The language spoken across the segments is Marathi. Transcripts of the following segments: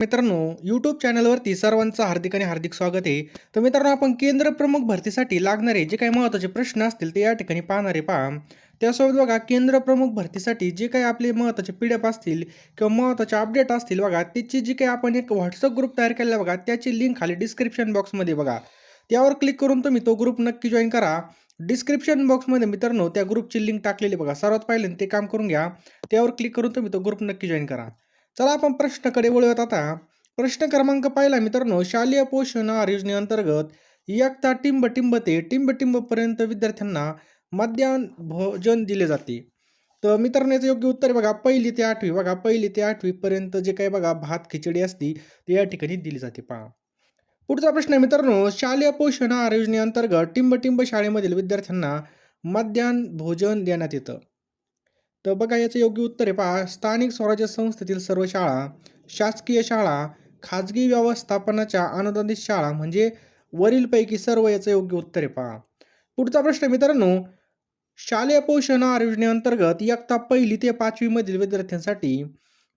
मित्रांनो यूट्यूब चॅनलवरती सर्वांचं हार्दिक आणि हार्दिक स्वागत आहे. तर मित्रांनो आपण केंद्र प्रमुख भरतीसाठी लागणारे जे काही महत्त्वाचे प्रश्न असतील ते या ठिकाणी पाहणारे पहा. त्यासोबत बघा केंद्र प्रमुख भरतीसाठी जे काही आपले महत्त्वाचे पी असतील किंवा महत्त्वाचे अपडेट असतील बघा त्याची जी काही आपण एक व्हॉट्सअप ग्रुप तयार केलेला बघा त्याची लिंक खाली डिस्क्रिप्शन बॉक्समध्ये बघा. त्यावर क्लिक करून तुम्ही तो ग्रुप नक्की जॉईन करा. डिस्क्रिप्शन बॉक्समध्ये मित्रांनो त्या ग्रुपची लिंक टाकलेली बघा. सर्वात पहिले ते काम करून घ्या. त्यावर क्लिक करून तुम्ही तो ग्रुप नक्की जॉईन करा. चला आपण प्रश्नाकडे वळूयात आता. प्रश्न क्रमांक पाहिला मित्रांनो शालेय पोषण आहार योजनेअंतर्गत इयत्ता टिंब टिंब ते टिंब टिंबपर्यंत विद्यार्थ्यांना मध्यान्ह भोजन दिले जाते. तर मित्रांनो याचं योग्य उत्तर बघा पहिली ते आठवी. बघा पहिली ते आठवीपर्यंत जे काही बघा भात खिचडी असती ते या ठिकाणी दिली जाते. पहा. पुढचा प्रश्न आहे मित्रांनो शालेय पोषण आहार योजनेअंतर्गत टिंब टिंब शाळेमधील विद्यार्थ्यांना मध्यान्ह भोजन देण्यात येतं. तर बघा याचं योग्य उत्तर आहे. पहा स्थानिक स्वराज्य संस्थेतील सर्व शाळा शासकीय शाळा खाजगी व्यवस्थापनाच्या अनुदानित शाळा म्हणजे वरीलपैकी सर्व याचं योग्य उत्तर आहे. पहा. पुढचा प्रश्न मित्रांनो शालेय पोषण आहार योजनेअंतर्गत इयत्ता पहिली ते पाचवीमधील विद्यार्थ्यांसाठी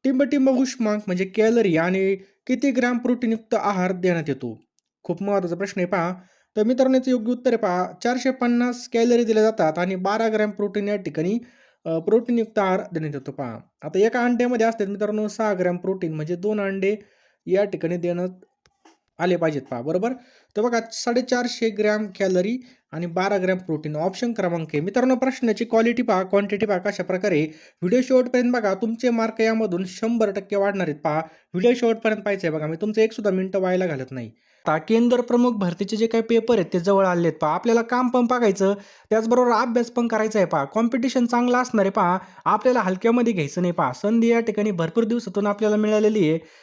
टिंबटिंब उष्मांक म्हणजे कॅलरी आणि किती ग्रॅम प्रोटीनयुक्त आहार देण्यात येतो? खूप महत्त्वाचा प्रश्न आहे पहा. तर मित्रांनो याचं योग्य उत्तर आहे पहा. चारशे पन्नास कॅलरी दिल्या जातात आणि बारा ग्रॅम प्रोटीन या ठिकाणी प्रोटीनयुक्त आहार देण्यात येतो पहा. आता एका अंड्यामध्ये असतात मित्रांनो सहा ग्रॅम प्रोटीन म्हणजे दोन अंडे या ठिकाणी देण्यात आले पाहिजेत पहा बरोबर? तर बघा साडेचारशे ग्रॅम कॅलरी आणि बारा ग्रॅम प्रोटीन ऑप्शन क्रमांक आहे. मित्रांनो प्रश्नाची क्वालिटी पहा क्वांटिटी पहा कशा प्रकारे? व्हिडिओ शेवटपर्यंत बघा तुमचे मार्क यामधून शंभर टक्के वाढणार आहेत पहा. व्हिडिओ शेवटपर्यंत पाहायचं आहे बघा मी तुमचं एक सुद्धा व्हायला घालत नाही. आता केंद्र प्रमुख भरतीचे जे काही पेपर आहेत ते जवळ आले आहेत पहा. आपल्याला काम पण बघायचं त्याचबरोबर अभ्यास पण करायचा आहे पहा. कॉम्पिटिशन चांगलं असणार आहे पहा. आपल्याला हलक्यामध्ये घ्यायचं नाही पहा. संधी या ठिकाणी भरपूर दिवसातून आपल्याला मिळालेली आहे.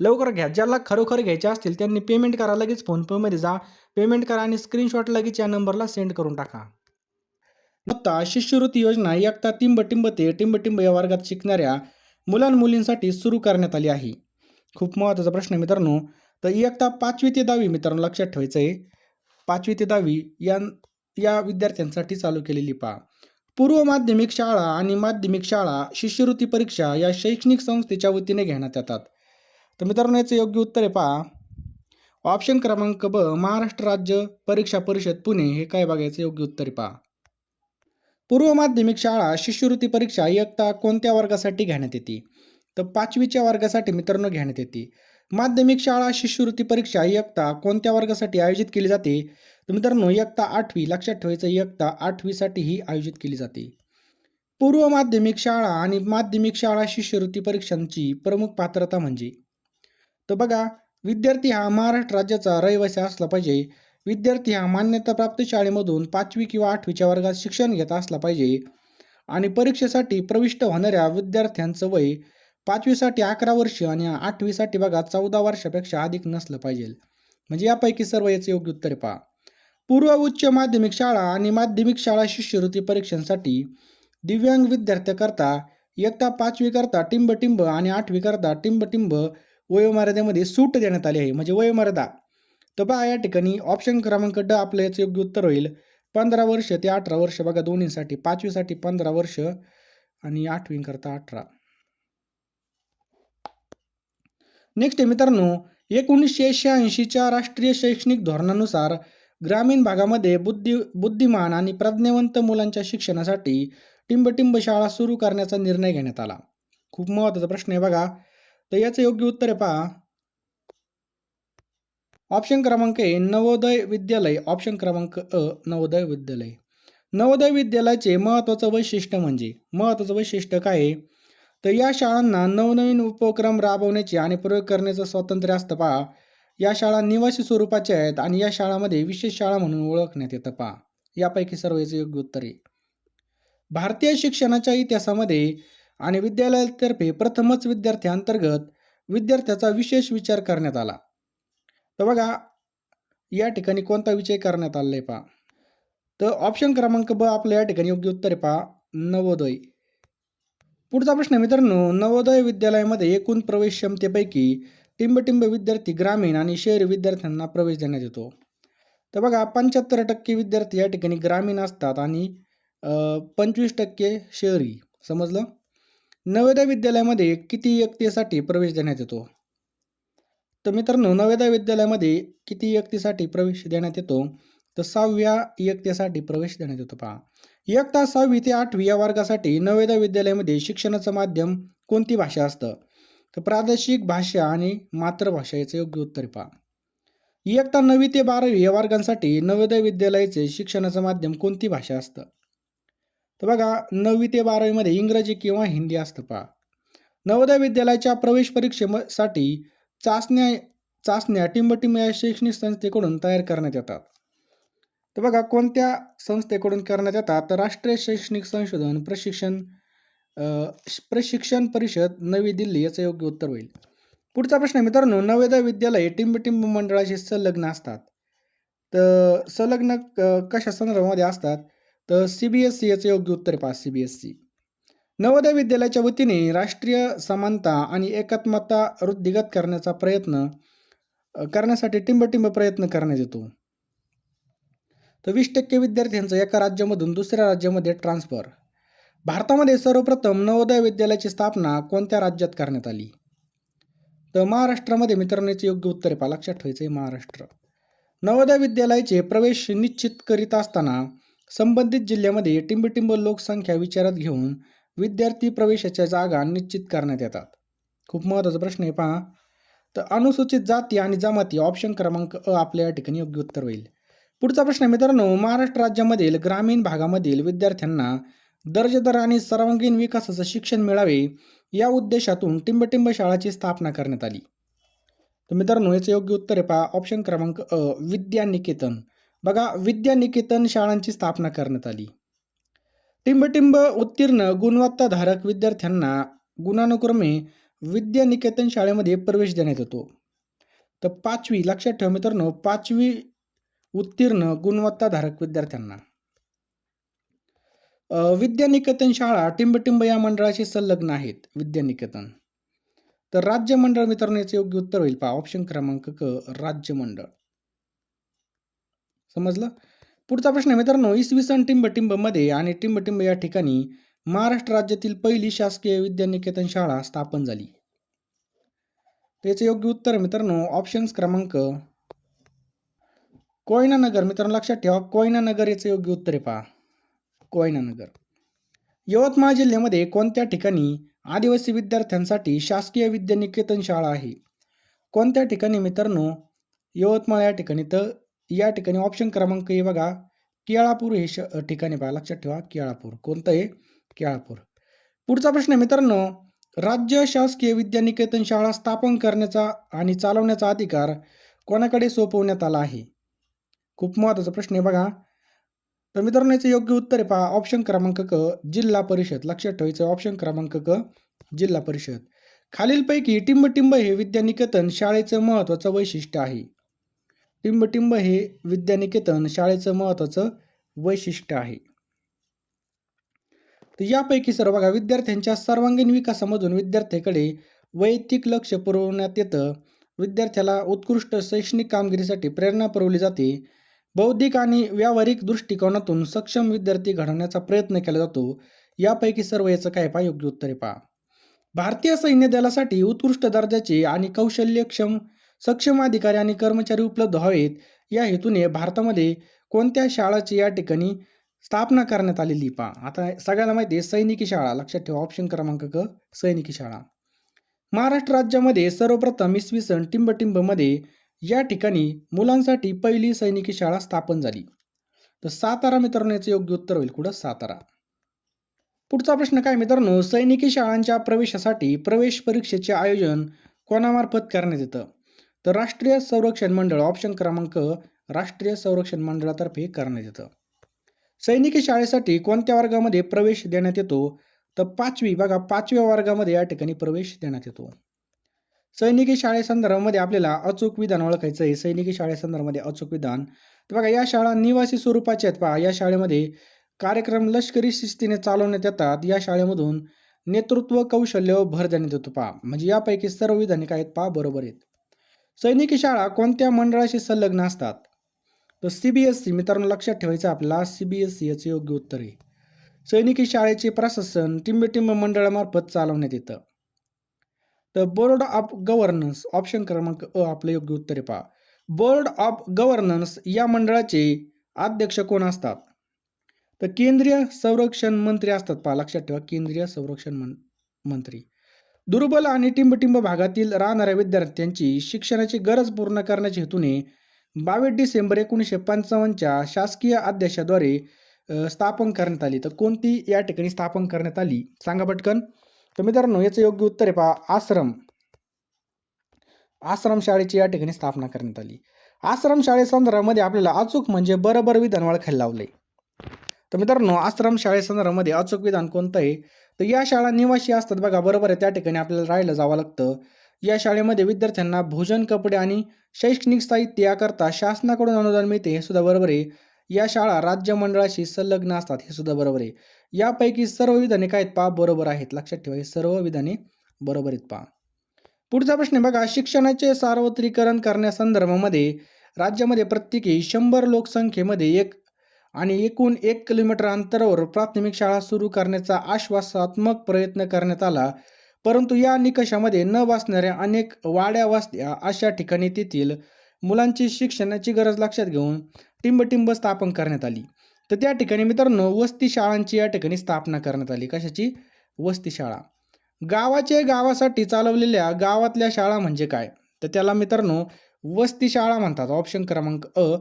लवकर घ्या. ज्याला खरोखर घ्यायचे असतील त्यांनी पेमेंट करा लगेच फोनपेमध्ये जा. पेमेंट करा आणि स्क्रीनशॉट लगेच या नंबरला सेंड करून टाका. आता शिष्यवृत्ती योजना एकता टिंबटिंब ते टिंबटिंब या वर्गात शिकणाऱ्या मुलांमुलींसाठी सुरू करण्यात आली आहे. खूप महत्त्वाचा प्रश्न आहे मित्रांनो. तर इयत्ता पाचवी ते दहावी मित्रांनो लक्षात ठेवायचं आहे पाचवी ते दहावी या या विद्यार्थ्यांसाठी चालू केलेली पहा पूर्व माध्यमिक शाळा आणि माध्यमिक शाळा शिष्यवृत्ती परीक्षा या शैक्षणिक संस्थेच्या वतीने घेण्यात येतात. तर मित्रांनो याचं योग्य उत्तर आहे पहा. ऑप्शन क्रमांक ब महाराष्ट्र राज्य परीक्षा परिषद पुणे. हे काय बघायचं योग्य उत्तर आहे पहा. पूर्व माध्यमिक शाळा शिष्यवृत्ती परीक्षा इयत्ता कोणत्या वर्गासाठी घेण्यात येते? तर पाचवीच्या वर्गासाठी मित्रांनो घेण्यात येते. माध्यमिक शाळा शिष्यवृत्ती परीक्षा इयत्ता कोणत्या वर्गासाठी आयोजित केली जाते? तर मित्रांनो इयत्ता आठवी लक्षात ठेवायचं इयत्ता आठवीसाठी ही आयोजित केली जाते. पूर्व माध्यमिक शाळा आणि माध्यमिक शाळा शिष्यवृत्ती परीक्षांची प्रमुख पात्रता म्हणजे? तर बघा विद्यार्थी हा महाराष्ट्र राज्याचा रहिवासी असला पाहिजे. विद्यार्थी हा मान्यताप्राप्त शाळेमधून पाचवी किंवा आठवीच्या वर्गात शिक्षण घेत असला पाहिजे. आणि परीक्षेसाठी प्रविष्ट होणाऱ्या विद्यार्थ्यांचं वय पाचवीसाठी अकरा वर्ष आणि आठवीसाठी बघा चौदा वर्षापेक्षा अधिक नसलं पाहिजे. म्हणजे यापैकी सर्व याचे योग्य उत्तर पहा. पूर्व उच्च माध्यमिक शाळा आणि माध्यमिक शाळा शिष्यवृत्ती परीक्षांसाठी दिव्यांग विद्यार्थ्याकरता इयत्ता पाचवीकरता टिंब टिंब आणि आठवीकरता टिंब टिंब वयोमर्यादेमध्ये सूट देण्यात आली आहे म्हणजे वयोमर्यादा. तर पहा या ठिकाणी ऑप्शन क्रमांक ड आपलं याचं योग्य उत्तर होईल. पंधरा वर्ष ते अठरा वर्ष बघा दोन्हीसाठी. पाचवीसाठी पंधरा वर्ष आणि आठवींकरता अठरा. नेक्स्ट आहे मित्रांनो एकोणीसशे शहाऐंशीच्या राष्ट्रीय शैक्षणिक धोरणानुसार ग्रामीण भागामध्ये बुद्धी बुद्धिमान आणि प्रज्ञावंत मुलांच्या शिक्षणासाठी टिंबटिंब शाळा सुरू करण्याचा निर्णय घेण्यात आला. खूप महत्त्वाचा प्रश्न आहे बघा. तर याचं योग्य उत्तर आहे पहा. ऑप्शन क्रमांक आहे नवोदय विद्यालय. ऑप्शन क्रमांक अ नवोदय विद्यालय. नवोदय विद्यालयाचे महत्त्वाचं वैशिष्ट्य म्हणजे महत्त्वाचं वैशिष्ट्य काय आहे? तर या शाळांना नवनवीन उपक्रम राबवण्याचे आणि प्रयोग करण्याचं स्वातंत्र्य असतं पहा. या शाळा निवासी स्वरूपाच्या आहेत आणि या शाळामध्ये विशेष शाळा म्हणून ओळखण्यात येतं पहा. यापैकी सर्व याचे योग्य उत्तर आहे भारतीय शिक्षणाच्या इतिहासामध्ये आणि विद्यालयातर्फे प्रथमच विद्यार्थ्यांतर्गत विद्यार्थ्याचा विशेष विचार करण्यात आला. तर बघा या ठिकाणी कोणता विषय करण्यात आला आहे पहा. तर ऑप्शन क्रमांक ब आपलं या ठिकाणी योग्य उत्तर आहे पहा नवोदय. पुढचा प्रश्न मित्रांनो नवोदय विद्यालयामध्ये एकूण प्रवेश क्षमतेपैकी टिंबटिंब विद्यार्थी ग्रामीण आणि शहरी विद्यार्थ्यांना प्रवेश देण्यात येतो. तर बघा पंच्याहत्तर टक्के विद्यार्थी या ठिकाणी ग्रामीण असतात आणि पंचवीस टक्के शहरी. समजलं? नवोदय विद्यालयामध्ये किती व्यक्तीसाठी प्रवेश देण्यात येतो? तर मित्रांनो नवोदय विद्यालयामध्ये किती व्यक्तीसाठी प्रवेश देण्यात येतो? तर सहाव्या इयत्तेसाठी प्रवेश देण्यात येतो पहा. इयत्ता सहावी ते आठवी या वर्गासाठी नवोदय विद्यालयामध्ये शिक्षणाचं माध्यम कोणती भाषा असतं? तर प्रादेशिक भाषा आणि मातृभाषा याचं योग्य उत्तर पहा. इयत्ता नववी ते बारावी या वर्गांसाठी नवोदय विद्यालयाचे शिक्षणाचं माध्यम कोणती भाषा असतं? तर बघा नववी ते बारावीमध्ये इंग्रजी किंवा हिंदी असतं पहा. नवोदय विद्यालयाच्या प्रवेश परीक्षेसाठी चाचण्या चाचण्या टिंबटिंब या शैक्षणिक संस्थेकडून तयार करण्यात येतात. तर बघा कोणत्या संस्थेकडून करण्यात येतात? तर राष्ट्रीय शैक्षणिक संशोधन प्रशिक्षण प्रशिक्षण परिषद नवी दिल्ली याचं योग्य उत्तर होईल. पुढचा प्रश्न मित्रांनो नवोदय विद्यालय टिंबटिंब मंडळाशी संलग्न असतात. तर संलग्न कशा संदर्भामध्ये असतात? तर सी बी एस सी याचं योग्य उत्तर पहा C B S C Navodaya विद्यालयाच्या वतीने राष्ट्रीय समानता आणि एकात्मता वृद्धिगत करण्याचा प्रयत्न करण्यासाठी टिंबटिंब प्रयत्न करण्यात येतो. तर वीस टक्के विद्यार्थ्यांचं एका राज्यामधून दुसऱ्या राज्यामध्ये ट्रान्सफर. भारतामध्ये सर्वप्रथम नवोदय विद्यालयाची स्थापना कोणत्या राज्यात करण्यात आली? तर महाराष्ट्रामध्ये मित्रांनो याचे योग्य उत्तर पहा लक्षात ठेवायचं आहे महाराष्ट्र. नवोदय विद्यालयाचे प्रवेश निश्चित करीत असताना संबंधित जिल्ह्यामध्ये टिंबटिंब लोकसंख्या विचारात घेऊन विद्यार्थी प्रवेशाच्या जागा निश्चित करण्यात येतात. खूप महत्त्वाचा प्रश्न आहे पहा. तर अनुसूचित जाती आणि जमाती ऑप्शन क्रमांक अ आपल्या या ठिकाणी योग्य उत्तर होईल. पुढचा प्रश्न मित्रांनो महाराष्ट्र राज्यामधील ग्रामीण भागामधील विद्यार्थ्यांना दर्जेदार आणि सर्वांगीण विकासाचं शिक्षण मिळावे या उद्देशातून टिंबटिंब शाळाची स्थापना करण्यात आली. तर मित्रांनो याचं योग्य उत्तर आहे पहा. ऑप्शन क्रमांक अ विद्यानिकेतन. बघा विद्यानिकेतन शाळांची स्थापना करण्यात आली. टिंबटिंब उत्तीर्ण गुणवत्ताधारक विद्यार्थ्यांना गुणानुक्रमे विद्यानिकेतन शाळेमध्ये प्रवेश देण्यात येतो. तर पाचवी लक्षात ठेवा मित्रांनो पाचवी उत्तीर्ण गुणवत्ताधारक विद्यार्थ्यांना. विद्यानिकेतन शाळा टिंबटिंब या मंडळाशी संलग्न आहेत विद्यानिकेतन. तर राज्य मंडळ मित्रांनो याचे योग्य उत्तर होईल पहा. ऑप्शन क्रमांक क राज्य मंडळ. समजलं? पुढचा प्रश्न आहे मित्रांनो इसवी सन टिंबटिंबमध्ये आणि टिंबटिंब या ठिकाणी महाराष्ट्र राज्यातील पहिली शासकीय विद्यानिकेतन शाळा स्थापन झाली. त्याचे योग्य उत्तर मित्रांनो ऑप्शन्स क्रमांक कोयनानगर. मित्रांनो लक्षात ठेवा कोयनानगर याचं योग्य उत्तर आहे पहा. कोयनानगर. यवतमाळ जिल्ह्यामध्ये कोणत्या ठिकाणी आदिवासी विद्यार्थ्यांसाठी शासकीय विद्यानिकेतन शाळा आहे? कोणत्या ठिकाणी मित्रांनो यवतमाळ या ठिकाणी तर या ठिकाणी ऑप्शन क्रमांक हे बघा. केळापूर हे श ठिकाणी पहा लक्षात ठेवा. केळापूर. कोणतं आहे केळापूर. पुढचा प्रश्न आहे मित्रांनो राज्य शासकीय विद्यानिकेतन शाळा स्थापन करण्याचा आणि चालवण्याचा अधिकार कोणाकडे सोपवण्यात आला आहे? खूप महत्त्वाचा प्रश्न आहे बघा. तर मित्रांनो याचं योग्य उत्तर आहे पहा. ऑप्शन क्रमांक क जिल्हा परिषद. लक्षात ठेवायचं. ऑप्शन क्रमांक क जिल्हा परिषद. खालीलपैकी टिंबटिंब हे विद्यानिकेतन शाळेचं महत्त्वाचं वैशिष्ट्य आहे. टिंबटिंब हे विद्यानिकेतन शाळेचं महत्त्वाचं वैशिष्ट्य आहे. तर यापैकी सर्व बघा विद्यार्थ्यांच्या सर्वांगीण विकासामधून विद्यार्थ्याकडे वैयक्तिक लक्ष पुरवण्यात येतं. विद्यार्थ्याला उत्कृष्ट शैक्षणिक कामगिरीसाठी प्रेरणा पुरवली जाते. बौद्धिक आणि व्यावहारिक दृष्टिकोनातून सक्षम विद्यार्थी घडवण्याचा प्रयत्न केला जातो. यापैकी सर्व याचं काय पहा योग्य उत्तरे पहा. भारतीय सैन्य दलासाठी उत्कृष्ट दर्जाचे आणि कौशल्यक्षम सक्षम अधिकारी आणि कर्मचारी उपलब्ध व्हावेत या हेतूने भारतामध्ये कोणत्या शाळाची या ठिकाणी स्थापना करण्यात आलेली पहा. आता सगळ्याला माहिती आहे सैनिकी शाळा. लक्षात ठेवा ऑप्शन क्रमांक क सैनिकी शाळा. महाराष्ट्र राज्यामध्ये सर्वप्रथम इसवी सन टिंबटिंबमध्ये या ठिकाणी मुलांसाठी पहिली सैनिकी शाळा स्थापन झाली. तर सातारा मित्रांनो याचं योग्य उत्तर होईल कुठं? सातारा. पुढचा प्रश्न काय मित्रांनो? सैनिकी शाळांच्या प्रवेशासाठी प्रवेश परीक्षेचे आयोजन कोणामार्फत करण्यात येतं? तर राष्ट्रीय संरक्षण मंडळ ऑप्शन क्रमांक राष्ट्रीय संरक्षण मंडळातर्फे करण्यात येतं. सैनिकी शाळेसाठी कोणत्या वर्गामध्ये प्रवेश देण्यात येतो? तर पाचवी बघा पाचव्या वर्गामध्ये या ठिकाणी प्रवेश देण्यात येतो. सैनिकी शाळेसंदर्भामध्ये आपल्याला अचूक विधान ओळखायचं आहे. सैनिकी शाळेसंदर्भामध्ये अचूक विधान. तर बघा या शाळा निवासी स्वरूपाचे आहेत पहा. या शाळेमध्ये कार्यक्रम लष्करी शिस्तीने चालवण्यात येतात. या शाळेमधून नेतृत्व कौशल्य भर देण्यात येतो पहा. म्हणजे यापैकी सर्व विधाने काय आहेत पहा? बरोबर आहेत. सैनिकी शाळा कोणत्या मंडळाशी संलग्न असतात? तर सी बी एस सी मित्रांनो लक्षात ठेवायचं आपल्याला. सी बी एस सी याचं योग्य उत्तर आहे. सैनिकी शाळेचे प्रशासन टिंबटिंब मंडळामार्फत चालवण्यात येतं. तर बोर्ड ऑफ गव्हर्नन्स ऑप्शन क्रमांक अ आपलं योग्य उत्तर आहे पहा. बोर्ड ऑफ गव्हर्नन्स या मंडळाचे अध्यक्ष कोण असतात? तर केंद्रीय संरक्षण मंत्री असतात पहा. लक्षात ठेवा केंद्रीय संरक्षण मंत्री. दुर्बल आणि टिंबटिंब भागातील राहणाऱ्या विद्यार्थ्यांची शिक्षणाची गरज पूर्ण करण्याच्या हेतूने बावीस डिसेंबर एकोणीसशे पंचावन्नच्या शासकीय अध्यक्षाद्वारे स्थापन करण्यात आली. तर कोणती या ठिकाणी स्थापन करण्यात आली? सांगा पटकन. तर मित्रांनो याचं योग्य उत्तर आहे पहा आश्रम. आश्रम शाळेची या ठिकाणी स्थापना करण्यात आली. आश्रम शाळेसंदर्भामध्ये आपल्याला अचूक म्हणजे बरोबर विधान ओळखायला लावलंय. तर मित्रांनो आश्रम शाळेसंदर्भामध्ये अचूक विधान कोणतं आहे? तर या शाळा निवासी असतात बघा. बरोबर आहे. त्या ठिकाणी आपल्याला राहायला जावं लागतं. या शाळेमध्ये विद्यार्थ्यांना भोजन कपडे आणि शैक्षणिक साहित्य याकरता शासनाकडून अनुदान मिळते हे सुद्धा बरोबर आहे. या शाळा राज्य मंडळाशी संलग्न असतात हे सुद्धा बरोबर आहे. यापैकी सर्व विधाने काय आहेत पा बरोबर आहेत. लक्षात ठेवा हे सर्व विधाने बरोबर आहेत पा पुढचा प्रश्न बघा. शिक्षणाचे सार्वत्रिकरण करण्यासंदर्भामध्ये राज्यामध्ये प्रत्येकी शंभर लोकसंख्येमध्ये एक आणि एकूण एक किलोमीटर अंतरावर प्राथमिक शाळा सुरू करण्याचा आश्वासात्मक प्रयत्न करण्यात आला. परंतु या निकषामध्ये न वाचणाऱ्या अनेक वाड्या वाचल्या अशा ठिकाणी तेथील मुलांची शिक्षणाची गरज लक्षात घेऊन टिंबटिंब स्थापन करण्यात आली. तर त्या ठिकाणी मित्रांनो वस्ती शाळांची या ठिकाणी स्थापना करण्यात आली. कशाची? वस्ती शाळा. गावाचे गावासाठी चालवलेल्या गावातल्या शाळा म्हणजे काय? तर त्याला मित्रांनो वस्ती शाळा म्हणतात. ऑप्शन क्रमांक अ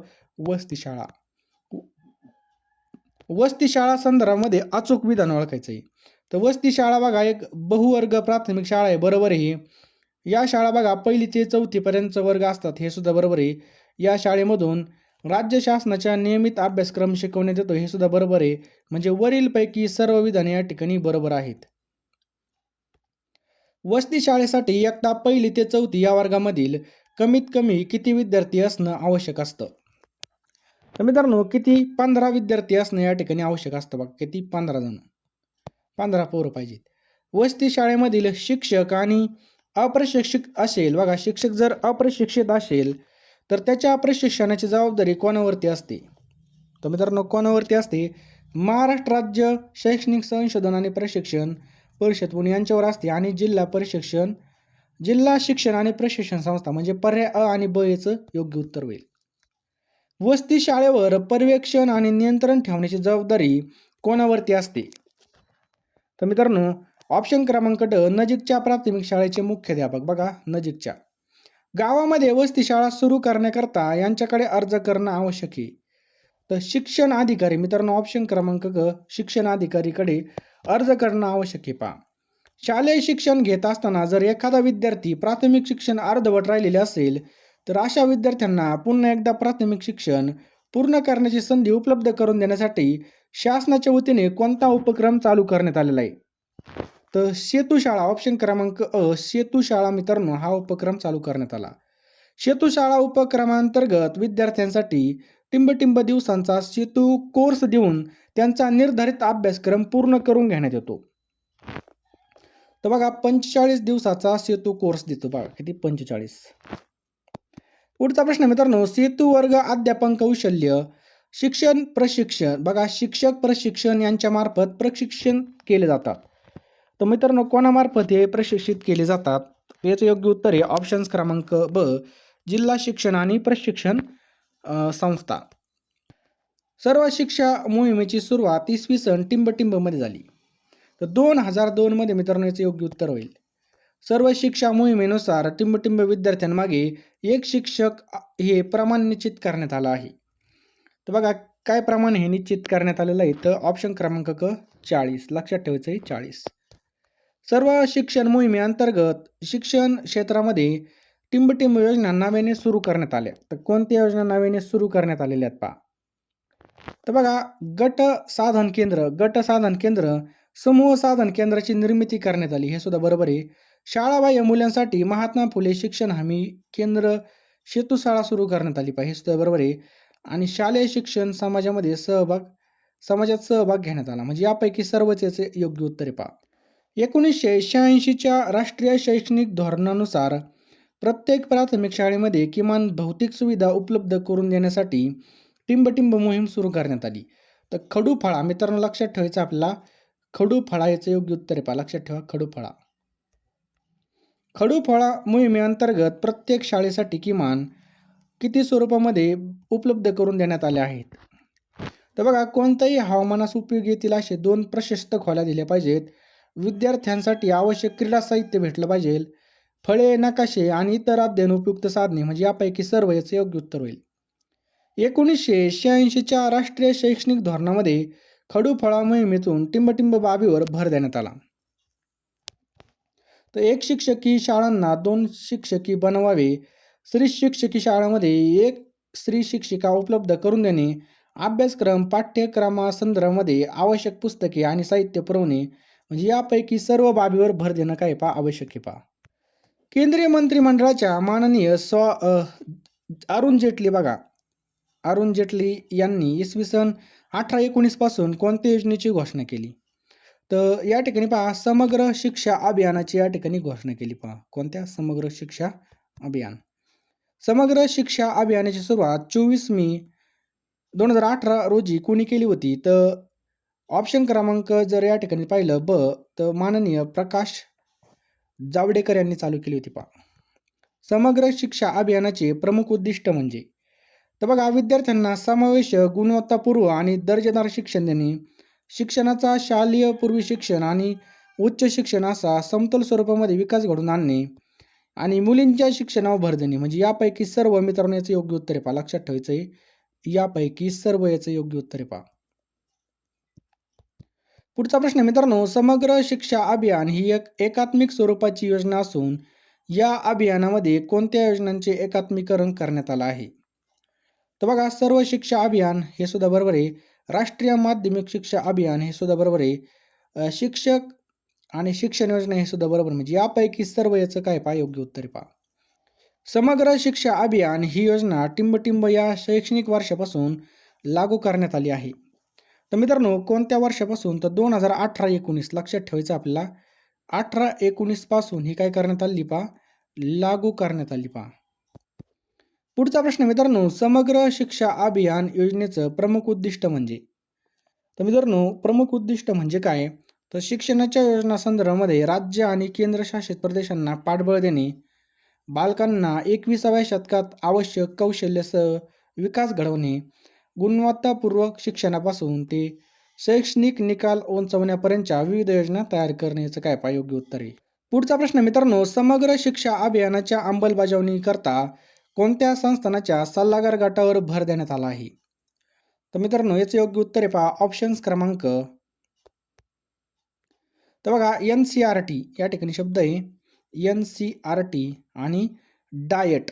वस्ती शाळा. वस्ती शाळा संदर्भामध्ये अचूक विधान ओळखायचं आहे. तर वस्ती शाळा बघा एक बहुवर्ग प्राथमिक शाळा आहे बरोबर आहे. या शाळा बघा पहिली ते चौथीपर्यंतचं वर्ग असतात हे सुद्धा बरोबर आहे. या शाळेमधून राज्य शासनाच्या नियमित अभ्यासक्रम शिकवण्यात येतो हे सुद्धा बरोबर आहे. म्हणजे वरीलपैकी सर्व विधाने या ठिकाणी बरोबर आहेत. वस्ती शाळेसाठी एकदा पहिली ते चौथी या वर्गामधील कमीत कमी किती विद्यार्थी असणं आवश्यक असतं? तर मित्रांनो किती पंधरा विद्यार्थी असणं या ठिकाणी आवश्यक असतं बघा. किती पंधरा जण. पंधरा पोरं पाहिजेत. वस्ती शाळेमधील शिक्षक आणि अप्रशिक्षित असेल बघा शिक्षक जर अप्रशिक्षित असेल तर त्याच्या प्रशिक्षणाची जबाबदारी कोणावरती असते? तर मित्रांनो कोणावरती असते? महाराष्ट्र राज्य शैक्षणिक संशोधन आणि प्रशिक्षण परिषद पुणे यांच्यावर असते आणि जिल्हा प्रशिक्षण जिल्हा शिक्षण आणि प्रशिक्षण संस्था म्हणजे पर्याय अ आणि ब याचं योग्य उत्तर होईल. वस्ती शाळेवर पर्यवेक्षण आणि नियंत्रण ठेवण्याची जबाबदारी कोणावरती असते? तर मित्रांनो ऑप्शन क्रमांक ड नजीकच्या प्राथमिक शाळेचे मुख्याध्यापक. बघा नजीकच्या. गावामध्ये वस्ती शाळा सुरू करण्याकरता यांच्याकडे अर्ज करणं आवश्यक आहे. तर शिक्षण अधिकारी मित्रांनो ऑप्शन क्रमांक ग शिक्षण अधिकारीकडे अर्ज करणं आवश्यक आहे पहा. शालेय शिक्षण घेत असताना जर एखादा विद्यार्थी प्राथमिक शिक्षण अर्धवट राहिलेले असेल तर अशा विद्यार्थ्यांना पुन्हा एकदा प्राथमिक शिक्षण पूर्ण करण्याची संधी उपलब्ध करून देण्यासाठी शासनाच्या वतीने कोणता उपक्रम चालू करण्यात आलेला आहे? तर सेतू शाळा ऑप्शन क्रमांक अ सेतू शाळा मित्रांनो हा उपक्रम चालू करण्यात आला. सेतू शाळा उपक्रमांतर्गत विद्यार्थ्यांसाठी टिंबटिंब दिवसांचा सेतू कोर्स देऊन त्यांचा निर्धारित अभ्यासक्रम पूर्ण करून घेण्यात येतो. तर बघा पंचेचाळीस दिवसाचा सेतू कोर्स देतो बघा किती? पंचेचाळीस. पुढचा प्रश्न मित्रांनो सेतू वर्ग अध्यापन कौशल्य शिक्षण प्रशिक्षण. बघा शिक्षक प्रशिक्षण यांच्या मार्फत प्रशिक्षण केले जातात. तर मित्रांनो कोणामार्फत हे प्रशिक्षित केले जातात? याचं योग्य उत्तर आहे ऑप्शन्स क्रमांक ब जिल्हा शिक्षण आणि प्रशिक्षण संस्था. सर्व शिक्षा मोहिमेची सुरुवात इसवी सन टिंबटिंबमध्ये झाली. तर दोन हजार दोनमध्ये मित्रांनो याचं योग्य उत्तर होईल. सर्व शिक्षा मोहिमेनुसार टिंबटिंब विद्यार्थ्यांमागे एक शिक्षक हे प्रमाण निश्चित करण्यात आलं आहे. तर बघा काय प्रमाण हे निश्चित करण्यात आलेलं आहे? तर ऑप्शन क्रमांक क चाळीस. लक्षात ठेवायचं आहे चाळीस. सर्व शिक्षण मोहिमेअंतर्गत शिक्षण क्षेत्रामध्ये टिंबटिंब योजना नव्याने सुरू करण्यात आल्या. तर कोणत्या योजना नव्याने सुरू करण्यात आलेल्या आहेत पहा. तर बघा गट साधन केंद्र गट साधन केंद्र समूह साधन केंद्राची निर्मिती करण्यात आली. हे सुद्धा बरोबर आहे. शाळाबाह्य मुलांसाठी महात्मा फुले शिक्षण हमी केंद्र शेतूशाळा सुरू करण्यात आली पाहिजे. हे बरोबर आहे. आणि शालेय शिक्षण समाजामध्ये सहभाग समाजात सहभाग घेण्यात आला. म्हणजे यापैकी सर्वच याचे योग्य उत्तरे पहा. एकोणीसशे शहाऐंशीच्या राष्ट्रीय शैक्षणिक धोरणानुसार प्रत्येक प्राथमिक शाळेमध्ये किमान भौतिक सुविधा उपलब्ध करून देण्यासाठी टिंबटिंब मोहीम सुरू करण्यात आली. तर खडूफळा मित्रांनो लक्षात ठेवायचं आपल्याला. खडूफळा याचं योग्य उत्तर आहे पहा. लक्षात ठेवा खडूफळा. खडूफळा मोहिमेअंतर्गत प्रत्येक शाळेसाठी किमान किती स्वरूपामध्ये उपलब्ध करून देण्यात आले आहेत? तर बघा कोणत्याही हवामानास उपयोगी येतील असे दोन प्रशस्त खोल्या दिल्या पाहिजेत. विद्यार्थ्यांसाठी आवश्यक क्रीडा साहित्य भेटलं पाहिजे. फळे नकाशे आणि इतर अध्ययन उपयुक्त साधने म्हणजे यापैकी सर्व याचं योग्य उत्तर होईल. एकोणीसशे शहाऐंशीच्या राष्ट्रीय शैक्षणिक धोरणामध्ये खडूफळा मोहिमेतून टिंबटिंब बाबीवर भर देण्यात आला. तर एक शिक्षकी शाळांना दोन शिक्षकी बनवावे. स्त्री शिक्षकी शाळांमध्ये एक स्त्री शिक्षिका उपलब्ध करून देणे. अभ्यासक्रम पाठ्यक्रमासंदर्भामध्ये आवश्यक पुस्तके आणि साहित्य पुरवणे. म्हणजे यापैकी सर्व बाबीवर भर देणं काय पा आवश्यक आहे पा केंद्रीय मंत्रिमंडळाच्या माननीय स्व अरुण जेटली बघा. अरुण जेटली यांनी इसवी सन अठरा एकोणीसपासून कोणत्या योजनेची घोषणा केली? तर या ठिकाणी पहा समग्र शिक्षा अभियानाची या ठिकाणी घोषणा केली पहा. कोणत्या? समग्र शिक्षा अभियान. समग्र शिक्षा अभियानाची सुरुवात चोवीस मे दोन हजार अठरा रोजी कोणी केली होती? तर ऑप्शन क्रमांक जर या ठिकाणी पाहिलं ब तर माननीय प्रकाश जावडेकर यांनी चालू केली होती पहा. समग्र शिक्षा अभियानाचे प्रमुख उद्दिष्ट म्हणजे तर बघा विद्यार्थ्यांना समावेश गुणवत्तापूर्व आणि दर्जेदार शिक्षण देणे. शिक्षणाचा शालेय पूर्वी शिक्षण आणि उच्च शिक्षण असा समतोल स्वरूपामध्ये विकास घडवून आणणे आणि मुलींच्या शिक्षणावर भर देणे. म्हणजे यापैकी सर्व मित्रांनो याचं योग्य उत्तर आहे पहा. लक्षात ठेवायचं आहे. यापैकी सर्व याचं योग्य उत्तर आहे पहा. पुढचा प्रश्न मित्रांनो समग्र शिक्षा अभियान ही एक एकात्मिक स्वरूपाची योजना असून या अभियानामध्ये कोणत्या योजनांचे एकात्मीकरण करण्यात आलं आहे? तर बघा सर्व शिक्षा अभियान हे सुद्धा बरोबर आहे. राष्ट्रीय माध्यमिक शिक्षा अभियान हे सुद्धा बरोबर आहे. शिक्षक आणि शिक्षण योजना हे सुद्धा बरोबर म्हणजे यापैकी सर्व याचं काय पहा? योग्य उत्तर पहा. समग्र शिक्षा अभियान ही योजना टिंबटिंब या शैक्षणिक वर्षापासून लागू करण्यात आली आहे. तर मित्रांनो कोणत्या वर्षापासून? तर दोन हजार अठरा एकोणीस लक्षात ठेवायचं आपल्याला. अठरा एकोणीसपासून ही काय करण्यात आली पहा? लागू करण्यात आली पहा. पुढचा प्रश्न मित्रांनो समग्र शिक्षा अभियान योजनेचं प्रमुख उद्दिष्ट म्हणजे? तर मित्रांनो प्रमुख उद्दिष्ट म्हणजे काय? तर शिक्षणाच्या योजना संदर्भामध्ये राज्य आणि केंद्रशासित प्रदेशांना पाठबळ देणे बालकांना एकविसाव्या शतकात आवश्यक कौशल्यसह विकास घडवणे गुणवत्तापूर्वक शिक्षणापासून ते शैक्षणिक निकाल उंचवण्यापर्यंतच्या विविध योजना तयार करण्याचं काय पा योग्य उत्तर आहे? पुढचा प्रश्न मित्रांनो समग्र शिक्षा अभियानाच्या अंमलबजावणीकरता कोणत्या संस्थानाच्या सल्लागार गटावर भर देण्यात आला आहे? तर मित्रांनो याचं योग्य उत्तर आहे पहा ऑप्शन्स क्रमांक. तर बघा एन सी आर टी या ठिकाणी शब्द आहे. एन सी आर टी आणि डायट